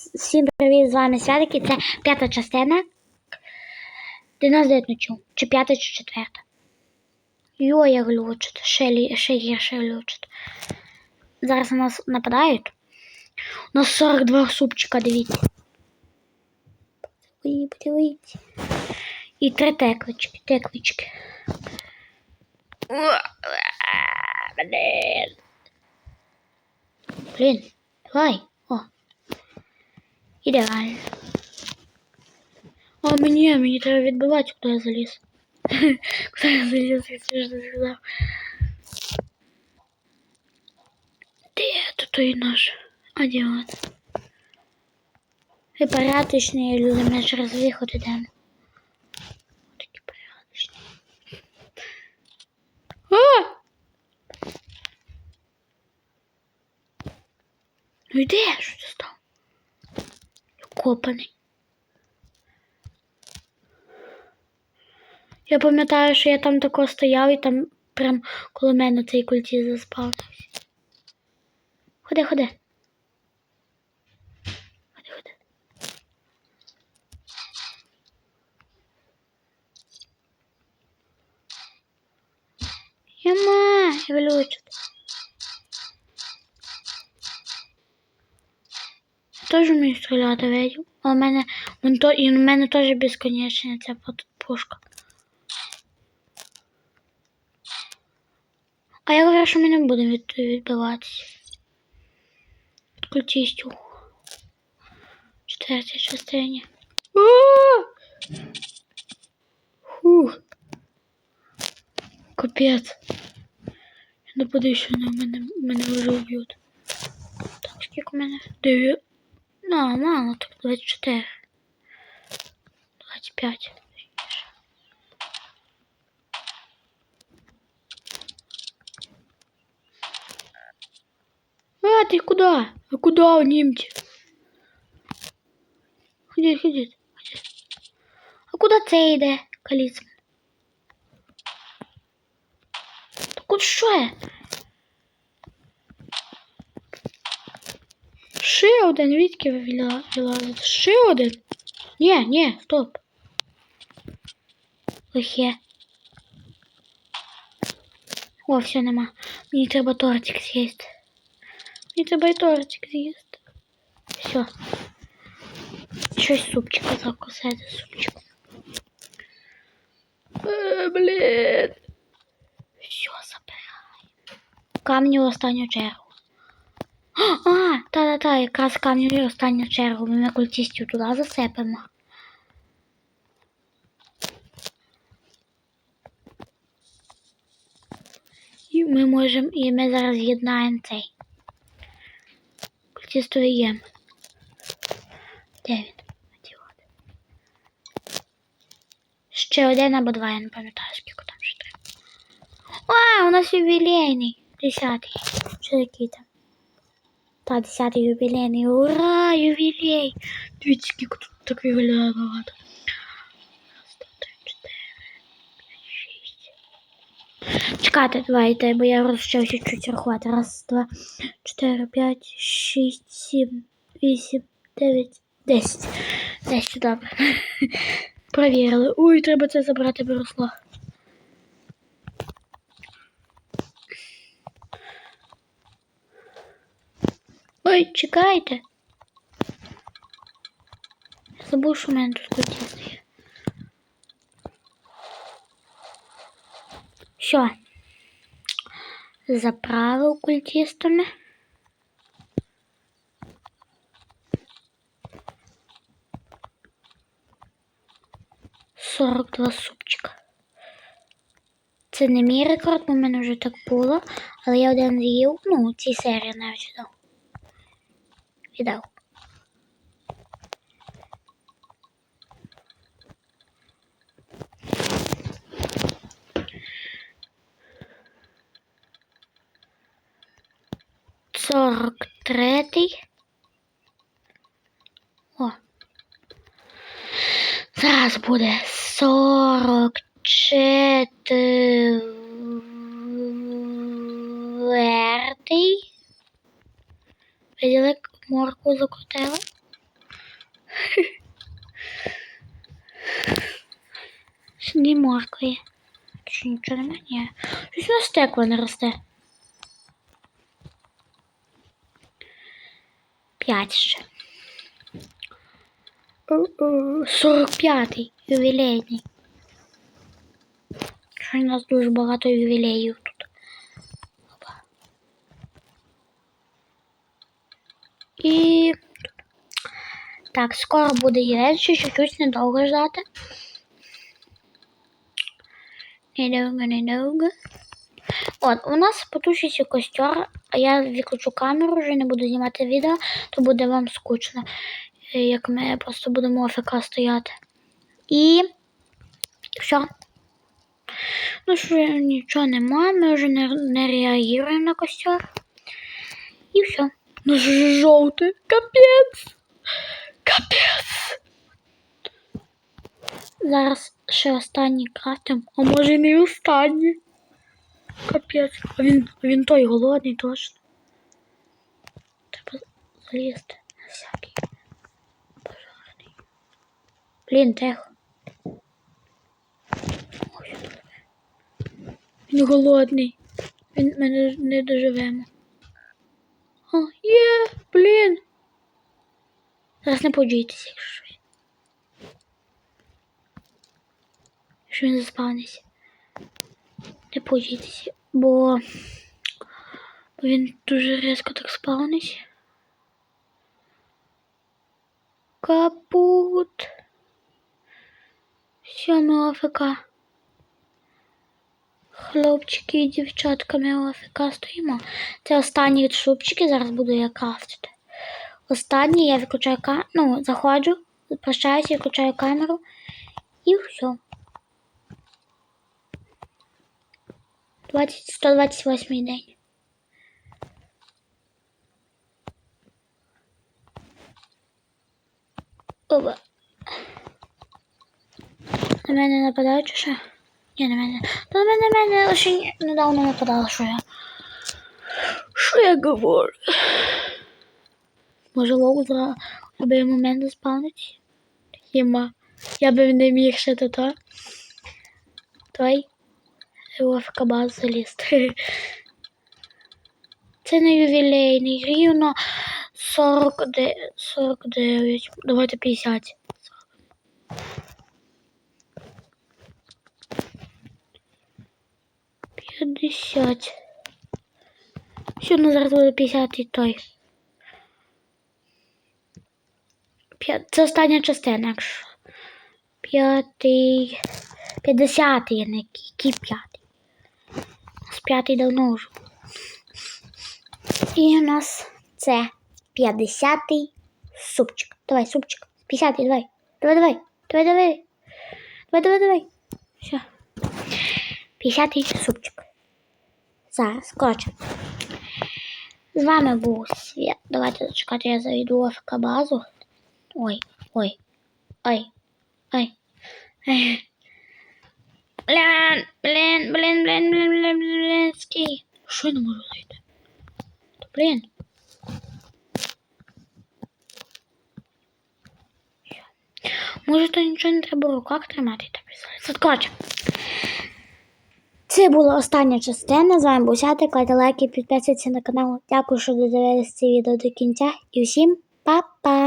Всім привіт, з вами Святики. Це п'ята частина. 99 ночів. Чи п'ята, чи четверта. Йо, як глючить. Ще, ще гірше глючить. Зараз на нас нападають. У нас 42 супчика, дивіться. Ой, подивіться. І три теклички. Уа, Блін. Блін, давай. О. Ідеально. А мені, мені треба відбивати, куди я заліз. куди я заліз, я смішно сказав. Де тут той наш? А де он? І порядочні люди, ми через виход ідемо. Такі порядочні. А! Ну йди, що ти став? Копаний. Я пам'ятаю, що я там тако стояв і там прям коло мене цей культі заспавнився. Ходи, ходи. Ходи, ходи. Яма, глючить. Теж вмію стріляти, видів. А у мене, вон то, і у мене теж безконечна ця пушка. А я говорю, що ми не будемо від, відбиватися. Від культистів. В Четвертій частині. Фух. Капець. Я не буду, що вони мене, мене вже вб'ють. Так, скільки у мене? Дев'ять. Ну, мало, так 24. 25. А, ты куда? А куда, німці? Ходіть, ходіть, ходіть. А куди це йде, каліцман? Так от що я? Ще один, відки ви віла- вилазите? Ще один? Ні, ні, стоп. Лихе. О, все нема. Мені треба тортик з'їсти. Мені треба і тортик з'їсти. Все. Щось супчика закусати супчиком. Е, блін. Все, забирай. Камні в останню чергу. А, та-та-та, якраз камні в останню чергу. Ми на культистів туди засипемо. І ми можемо, і ми зараз з'єднаємо цей. Культистовий єм. Де він? Ще один або два, я не пам'ятаю, скільки там ще треба. А, у нас ювілейний. Десятий. Що який там? Та, десятий ювілейний. Ура, ювілей! Дивіться, скільки тут так виглядає багато. Раз, два, три, чотири, п'ять, шість. Чекайте, давайте, бо я ще чуть-чуть рахувати. Раз, два, чотири, п'ять, шість, сім, вісім, дев'ять, десять. Десять, добре. Провірили. Ой, треба це забрати виросло. Ой, чекайте. Я забув, що в мене тут культист є. Все. Заправив культистами. Сорок два супчика. Це не мій рекорд, бо в мене вже так було, але я один з'їв, ну, цій серії навіть дав. Віддав. Сорок третій. О. Зараз буде сорок четвертий. Виділи, як морку закрутила. Сюди моркви. є. Чи нічого немає? Ні. Щось у не росте. П'ять ще. 45-й ювілейний. Що у нас дуже багато ювілеїв. І так, скоро буде ще чуть-чуть недовго ждати. Недовго, недовго. От, у нас потушиться костер, а я виключу камеру, вже не буду знімати відео, то буде вам скучно, е, як ми просто будемо АФК стояти. І все. Ну що, нічого нема, ми вже не, не реагуємо на костер. І все. Ну ж жовтий, капець. Капець. Зараз ще останній крафтим, а може і не останній. Капець. А він, він той голодний точно. Треба залізти на всякий. Пожарний. Блін, тихо. Він голодний. Він ми не, не доживемо. О, є, блін. Зараз не подійтеся, якщо щось. Що він заспавниться. Не подійтеся, бо, бо він дуже різко так спавниться. Капут. Все, ми АФК. Хлопчики і дівчатка, ми АФК стоїмо. Це останні шубчики, зараз буду я крафтити. Останній я виключаю камеру, ну, заходжу, прощаюся, виключаю камеру і все. 20, 128 день. Оба. На мене нападають чи на мене. Та на мене, на мене лише ні- недавно нападало, що я. Що я говорю? Може логу за любий момент заспавнить? Хіма. Я би не міг ще то то. Той. ЛФК баз залізти. Це не ювілейний, рівно 49. 49. Давайте 50. П'ятдесят. Все, ну зараз буде 50 і той. Це остання частина, якщо. П'ятий. П'ятдесятий, не який п'ятий. У нас п'ятий давно вже. І у нас це 50-й супчик. Давай, супчик. 50-й, давай. Давай, давай. Давай, давай. Давай, давай, давай. Все. 50-й супчик. Зараз, коротше. З вами був Світ. Давайте зачекати, я зайду в базу. Ой, ой, ой, ой. Блін, блін, блін, блін, блін, блін, блін, скій. Що я не можу зайти? Та блін. Може, то нічого не треба в руках тримати та писати. Коротше. Це була остання частина. З вами був Сятик. Кладьте лайки, підписуйтесь на канал. Дякую, що додивилися це відео до кінця. І всім па-па!